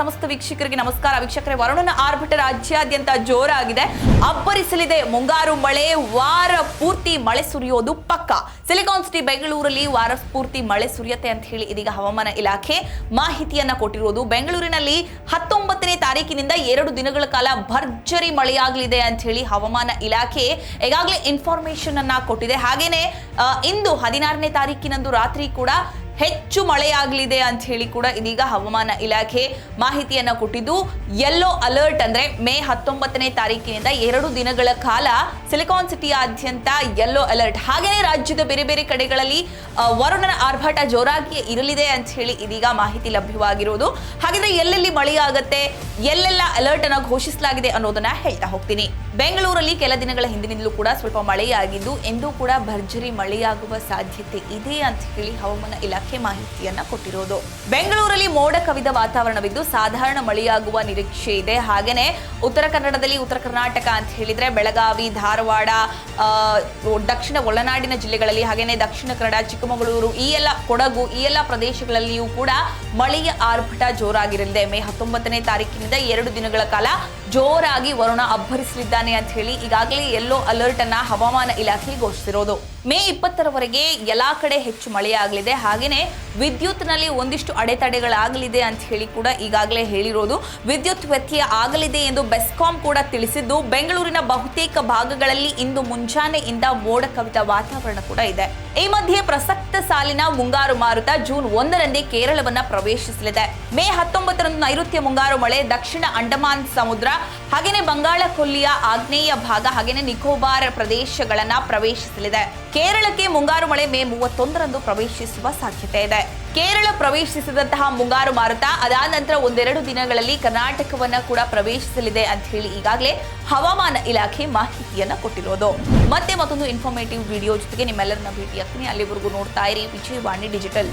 ಸಮಸ್ತ ವೀಕ್ಷಕರಿಗೆ ನಮಸ್ಕಾರ. ವೀಕ್ಷಕರೇ, ವರುಣನ ಆರ್ಭಟ ರಾಜ್ಯಾದ್ಯಂತ ಜೋರಾಗಿದೆ. ಅಬ್ಬರಿಸಲಿದೆ. ಮುಂಗಾರು ಮಳೆ, ವಾರ ಪೂರ್ತಿ ಮಳೆ ಸುರಿಯೋದು ಪಕ್ಕ. ಸಿಲಿಕಾನ್ ಸಿಟಿ ಬೆಂಗಳೂರಲ್ಲಿ ವಾರ ಪೂರ್ತಿ ಮಳೆ ಸುರಿಯತ್ತೆ ಅಂತ ಹೇಳಿ ಇದೀಗ ಹವಾಮಾನ ಇಲಾಖೆ ಮಾಹಿತಿಯನ್ನ ಕೊಟ್ಟಿರುವುದು ಬೆಂಗಳೂರಿನಲ್ಲಿ ಹತ್ತೊಂಬತ್ತನೇ ತಾರೀಕಿನಿಂದ ಎರಡು ದಿನಗಳ ಕಾಲ ಭರ್ಜರಿ ಮಳೆಯಾಗಲಿದೆ ಅಂತ ಹೇಳಿ ಹವಾಮಾನ ಇಲಾಖೆ ಈಗಾಗಲೇ ಇನ್ಫಾರ್ಮೇಶನ್ ಅನ್ನ ಕೊಟ್ಟಿದೆ. ಹಾಗೇನೆ ಇಂದು ಹದಿನಾರನೇ ತಾರೀಕಿನಂದು ರಾತ್ರಿ ಕೂಡ ಹೆಚ್ಚು ಮಳೆಯಾಗಲಿದೆ ಅಂತ ಹೇಳಿ ಕೂಡ ಇದೀಗ ಹವಾಮಾನ ಇಲಾಖೆ ಮಾಹಿತಿಯನ್ನ ಕೊಟ್ಟಿದ್ದು ಯೆಲ್ಲೋ ಅಲರ್ಟ್ ಅಂದ್ರೆ ಮೇ ಹತ್ತೊಂಬತ್ತನೇ ತಾರೀಕಿನಿಂದ ಎರಡು ದಿನಗಳ ಕಾಲ ಸಿಲಿಕಾನ್ ಸಿಟಿಯಾದ್ಯಂತ ಯೆಲ್ಲೋ ಅಲರ್ಟ್ ಹಾಗೆಯೇ ರಾಜ್ಯದ ಬೇರೆ ಬೇರೆ ಕಡೆಗಳಲ್ಲಿ ವರುಣನ ಆರ್ಭಾಟ ಜೋರಾಗಿ ಇರಲಿದೆ ಅಂತ ಹೇಳಿ ಇದೀಗ ಮಾಹಿತಿ ಲಭ್ಯವಾಗಿರುವುದು ಹಾಗಿದ್ರೆ ಎಲ್ಲೆಲ್ಲಿ ಮಳೆಯಾಗತ್ತೆ, ಎಲ್ಲೆಲ್ಲ ಅಲರ್ಟ್ ಅನ್ನ ಘೋಷಿಸಲಾಗಿದೆ ಅನ್ನೋದನ್ನ ಹೇಳ್ತಾ ಹೋಗ್ತೀನಿ. ಬೆಂಗಳೂರಲ್ಲಿ ಕೆಲ ದಿನಗಳ ಹಿಂದಿನಿಂದಲೂ ಕೂಡ ಸ್ವಲ್ಪ ಮಳೆಯಾಗಿದ್ದು, ಎಂದೂ ಕೂಡ ಭರ್ಜರಿ ಮಳೆಯಾಗುವ ಸಾಧ್ಯತೆ ಇದೆ ಅಂತ ಹೇಳಿ ಹವಾಮಾನ ಇಲಾಖೆ ಮಾಹಿತಿಯನ್ನ ಕೊಟ್ಟಿರೋದು. ಬೆಂಗಳೂರಲ್ಲಿ ಮೋಡ ಕವಿದ ವಾತಾವರಣವಿದ್ದು ಸಾಧಾರಣ ಮಳೆಯಾಗುವ ನಿರೀಕ್ಷೆ ಇದೆ. ಹಾಗೇನೆ ಉತ್ತರ ಕನ್ನಡದಲ್ಲಿ ಉತ್ತರ ಕರ್ನಾಟಕ ಅಂತ ಹೇಳಿದ್ರೆ ಬೆಳಗಾವಿ, ಧಾರವಾಡ ದಕ್ಷಿಣ ಒಳನಾಡಿನ ಜಿಲ್ಲೆಗಳಲ್ಲಿ ಹಾಗೇನೆ ದಕ್ಷಿಣ ಕನ್ನಡ, ಚಿಕ್ಕಮಗಳೂರು ಈ ಎಲ್ಲ ಕೊಡಗು ಈ ಎಲ್ಲ ಪ್ರದೇಶಗಳಲ್ಲಿಯೂ ಕೂಡ ಮಳೆಯ ಆರ್ಭಟ ಜೋರಾಗಿರಲಿದೆ. ಮೇ ಹತ್ತೊಂಬತ್ತನೇ ತಾರೀಕಿನಿಂದ ಎರಡು ದಿನಗಳ ಕಾಲ ಜೋರಾಗಿ ವರುಣ ಅಬ್ಬರಿಸಲಿದ್ದಾನೆ ಅಂತ ಹೇಳಿ ಈಗಾಗಲೇ ಎಲ್ಲೋ ಅಲರ್ಟ್ ಅನ್ನ ಹವಾಮಾನ ಇಲಾಖೆ ಘೋಷಿಸಿರೋದು. ಮೇ ಇಪ್ಪತ್ತರವರೆಗೆ ಎಲ್ಲಾ ಕಡೆ ಹೆಚ್ಚು ಮಳೆಯಾಗಲಿದೆ. ಹಾಗೇನೆ ವಿದ್ಯುತ್ನಲ್ಲಿ ಒಂದಿಷ್ಟು ಅಡೆತಡೆಗಳಾಗಲಿದೆ ಅಂತ ಹೇಳಿ ಕೂಡ ಈಗಾಗಲೇ ಹೇಳಿರೋದು. ವಿದ್ಯುತ್ ವ್ಯತ್ಯಯ ಆಗಲಿದೆ ಎಂದು ಬೆಸ್ಕಾಂ ಕೂಡ ತಿಳಿಸಿದ್ದು. ಬೆಂಗಳೂರಿನ ಬಹುತೇಕ ಭಾಗಗಳಲ್ಲಿ ಇಂದು ಮುಂಜಾನೆಯಿಂದ ಮೋಡ ಕವಿದ ವಾತಾವರಣ ಕೂಡ ಇದೆ. ಈ ಮಧ್ಯೆ ಪ್ರಸಕ್ತ ಸಾಲಿನ ಮುಂಗಾರು ಮಾರುತ ಜೂನ್ ಒಂದರಂದೇ ಕೇರಳವನ್ನ ಪ್ರವೇಶಿಸಲಿದೆ. ಮೇ ಹತ್ತೊಂಬತ್ತರಂದು ನೈಋತ್ಯ ಮುಂಗಾರು ಮಳೆ, ದಕ್ಷಿಣ ಅಂಡಮಾನ್ ಸಮುದ್ರ ಹಾಗೆಯೇ ಬಂಗಾಳ ಕೊಲ್ಲಿಯ ಆಗ್ನೇಯ ಭಾಗ ಹಾಗೆಯೇ ನಿಕೋಬಾರ್ ಪ್ರದೇಶಗಳನ್ನ ಪ್ರವೇಶಿಸಲಿದೆ. ಕೇರಳಕ್ಕೆ ಮುಂಗಾರು ಮಳೆ ಮೇ ಮೂವತ್ತೊಂದರಂದು ಪ್ರವೇಶಿಸುವ ಸಾಧ್ಯತೆ ಇದೆ. ಕೇರಳ ಪ್ರವೇಶಿಸಿದಂತಹ ಮುಂಗಾರು ಮಾರುತ, ಅದಾದ ನಂತರ ಒಂದೆರಡು ದಿನಗಳಲ್ಲಿ ಕರ್ನಾಟಕವನ್ನ ಕೂಡ ಪ್ರವೇಶಿಸಲಿದೆ ಅಂತ ಹೇಳಿ ಈಗಾಗಲೇ ಹವಾಮಾನ ಇಲಾಖೆ ಮಾಹಿತಿಯನ್ನ ಕೊಟ್ಟಿರೋದು. ಮತ್ತೆ ಮತ್ತೊಂದು ಇನ್ಫಾರ್ಮೇಟಿವ್ ವಿಡಿಯೋ ಜೊತೆಗೆ ನಿಮ್ಮೆಲ್ಲರನ್ನ ಭೇಟಿಯಾಗ್ತೀನಿ. ಅಲ್ಲಿವರೆಗೂ ನೋಡ್ತಾ ಇರಿ ವಿಜಯವಾಣಿ ಡಿಜಿಟಲ್.